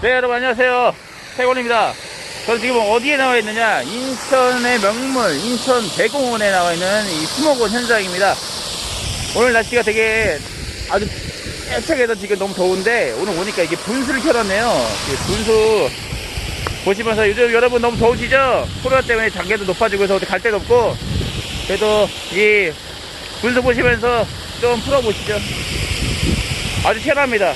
네 여러분 안녕하세요. 태곤입니다. 저는 지금 어디에 나와 있느냐? 인천의 명물 인천 대공원에 나와 있는 이 수목원 현장입니다. 오늘 날씨가 되게 아주 애착해서 지금 너무 더운데 오늘 오니까 이게 분수를 켜놨네요. 분수 보시면서 요즘 여러분 너무 더우시죠? 코로나 때문에 장계도 높아지고 해서 어디 갈 데도 없고 그래도 이 분수 보시면서 좀 풀어보시죠. 아주 시원합니다.